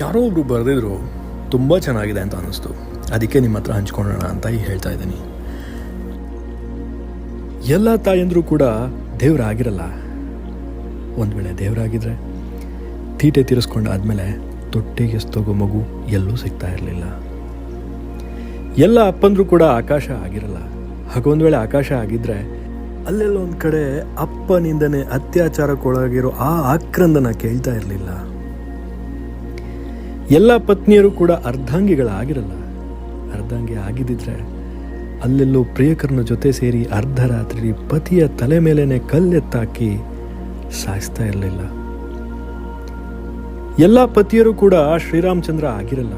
ಯಾರೋ ಒಬ್ರು ಬರೆದಿದ್ರು ತುಂಬ ಚೆನ್ನಾಗಿದೆ ಅಂತ ಅನ್ನಿಸ್ತು. ಅದಕ್ಕೆ ನಿಮ್ಮ ಹತ್ರ ಹಂಚ್ಕೊಳ್ಳೋಣ ಅಂತ ಹೇಳ್ತಾ ಇದ್ದೀನಿ. ಎಲ್ಲ ತಾಯಂದರು ಕೂಡ ದೇವರಾಗಿರಲ್ಲ. ಒಂದು ವೇಳೆ ದೇವರಾಗಿದ್ರೆ ತೀಟೆ ತೀರಿಸ್ಕೊಂಡಾದ್ಮೇಲೆ ತೊಟ್ಟಿಗೆ ತಗೋ ಮಗು ಎಲ್ಲೂ ಸಿಗ್ತಾ ಇರಲಿಲ್ಲ. ಎಲ್ಲ ಅಪ್ಪಂದರು ಕೂಡ ಆಕಾಶ ಆಗಿರಲ್ಲ. ಹಾಗೊಂದು ವೇಳೆ ಆಕಾಶ ಆಗಿದ್ರೆ ಅಲ್ಲೆಲ್ಲ ಒಂದು ಕಡೆ ಅಪ್ಪನಿಂದನೇ ಅತ್ಯಾಚಾರಕ್ಕೊಳಗಿರೋ ಆ ಆಕ್ರಂದನ ಕೇಳ್ತಾ ಇರಲಿಲ್ಲ. ಎಲ್ಲ ಪತ್ನಿಯರು ಕೂಡ ಅರ್ಧಾಂಗಿಗಳಾಗಿರಲ್ಲ. ಅರ್ಧಾಂಗಿ ಆಗಿದ್ದಿದ್ರೆ ಅಲ್ಲೆಲ್ಲೋ ಪ್ರಿಯಕರನ ಜೊತೆ ಸೇರಿ ಅರ್ಧ ರಾತ್ರಿ ಪತಿಯ ತಲೆ ಮೇಲೇನೆ ಕಲ್ಲೆತ್ತಾಕಿ ಸಾಯಿಸ್ತಾ ಇರಲಿಲ್ಲ. ಎಲ್ಲ ಪತಿಯರು ಕೂಡ ಶ್ರೀರಾಮಚಂದ್ರ ಆಗಿರಲ್ಲ.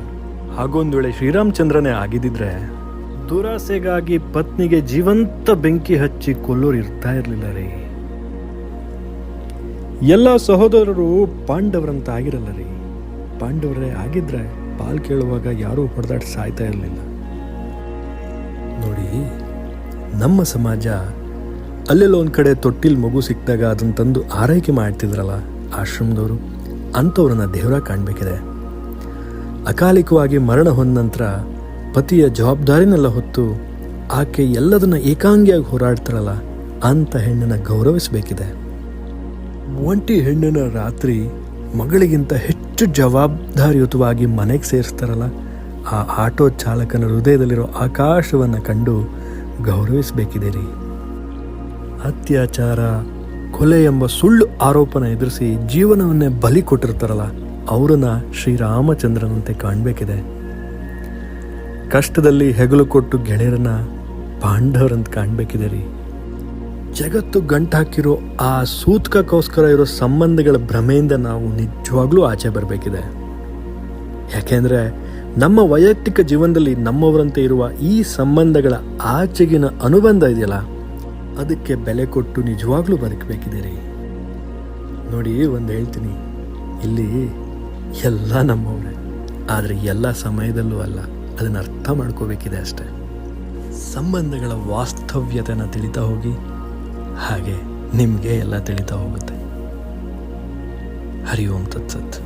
ಹಾಗೊಂದು ವೇಳೆ ಶ್ರೀರಾಮಚಂದ್ರನೇ ಆಗಿದ್ದಿದ್ರೆ ದುರಾಸೆಗಾಗಿ ಪತ್ನಿಗೆ ಜೀವಂತ ಬೆಂಕಿ ಹಚ್ಚಿ ಕೊಲ್ಲೋರು ಇರ್ತಾ ಇರಲಿಲ್ಲ ರೀ. ಎಲ್ಲ ಸಹೋದರರು ಪಾಂಡವರಂತ ಆಗಿರಲ್ಲ ರೀ. ಪಾಂಡವರೇ ಆಗಿದ್ರೆ ಪಾಲ್ ಕೇಳುವಾಗ ಯಾರೂ ಹೊಡೆದಾಟ ಸಾಯ್ತಾ ಇರಲಿಲ್ಲ. ನೋಡಿ, ನಮ್ಮ ಸಮಾಜ ಅಲ್ಲೆಲ್ಲ ಒಂದು ಕಡೆ ತೊಟ್ಟಿಲ್ ಮಗು ಸಿಕ್ಕಿದಾಗ ಅದನ್ನ ತಂದು ಆರೈಕೆ ಮಾಡ್ತಿದ್ರಲ್ಲ, ಆಶ್ರಮದವರು, ಅಂಥವ್ರನ್ನ ದೇವರ ಕಾಣಬೇಕಿದೆ. ಅಕಾಲಿಕವಾಗಿ ಮರಣ ಹೊಂದ ನಂತರ ಪತಿಯ ಜವಾಬ್ದಾರಿನೆಲ್ಲ ಹೊತ್ತು ಆಕೆ ಎಲ್ಲದನ್ನ ಏಕಾಂಗಿಯಾಗಿ ಹೋರಾಡ್ತಾರಲ್ಲ ಅಂಥ ಹೆಣ್ಣನ್ನು ಗೌರವಿಸಬೇಕಿದೆ. ಒಂಟಿ ಹೆಣ್ಣಿನ ರಾತ್ರಿ ಮಗಳಿಗಿಂತ ಹೆಚ್ಚು ಜವಾಬ್ದಾರಿಯುತವಾಗಿ ಮನೆಗೆ ಸೇರಿಸ್ತಾರಲ್ಲ, ಆ ಆಟೋ ಚಾಲಕನ ಹೃದಯದಲ್ಲಿರೋ ಆಕಾಶವನ್ನು ಕಂಡು ಗೌರವಿಸಬೇಕಿದೆ ರೀ ಅತ್ಯಾಚಾರ, ಕೊಲೆ ಎಂಬ ಸುಳ್ಳು ಆರೋಪನ ಎದುರಿಸಿ ಜೀವನವನ್ನೇ ಬಲಿ ಕೊಟ್ಟಿರ್ತಾರಲ್ಲ, ಅವರನ್ನ ಶ್ರೀರಾಮಚಂದ್ರನಂತೆ ಕಾಣಬೇಕಿದೆ. ಕಷ್ಟದಲ್ಲಿ ಹೆಗಲು ಕೊಟ್ಟು ಗೆಳೆಯರನ್ನ ಪಾಂಡವರಂತ ಕಾಣಬೇಕಿದೆ ರೀ ಜಗತ್ತು ಗಂಟಾಕಿರೋ ಆ ಸೂತ್ಕಕ್ಕೋಸ್ಕರ ಇರೋ ಸಂಬಂಧಗಳ ಭ್ರಮೆಯಿಂದ ನಾವು ನಿಜವಾಗ್ಲೂ ಆಚೆ ಬರಬೇಕಿದೆ. ಯಾಕೆಂದ್ರೆ ನಮ್ಮ ವೈಯಕ್ತಿಕ ಜೀವನದಲ್ಲಿ ನಮ್ಮವರಂತೆ ಇರುವ ಈ ಸಂಬಂಧಗಳ ಆಚೆಗಿನ ಅನುಬಂಧ ಇದೆಯಲ್ಲ, ಅದಕ್ಕೆ ಬೆಲೆ ಕೊಟ್ಟು ನಿಜವಾಗ್ಲೂ ಬದುಕಬೇಕಿದೆ ರೀ ನೋಡಿ, ಒಂದು ಹೇಳ್ತೀನಿ. ಇಲ್ಲಿ ಎಲ್ಲ ನಮ್ಮವ್ರೆ, ಆದರೆ ಎಲ್ಲ ಸಮಯದಲ್ಲೂ ಅಲ್ಲ, ಅದನ್ನು ಅರ್ಥ ಮಾಡ್ಕೋಬೇಕಿದೆ ಅಷ್ಟೆ. ಸಂಬಂಧಗಳ ವಾಸ್ತವ್ಯತೆಯನ್ನು ತಿಳಿತಾ ಹೋಗಿ ಹಾಗೆ ನಿಮಗೆ ಎಲ್ಲ ತಿಳಿತಾ ಹೋಗುತ್ತೆ. ಹರಿ ಓಂ ತತ್ಸತ್.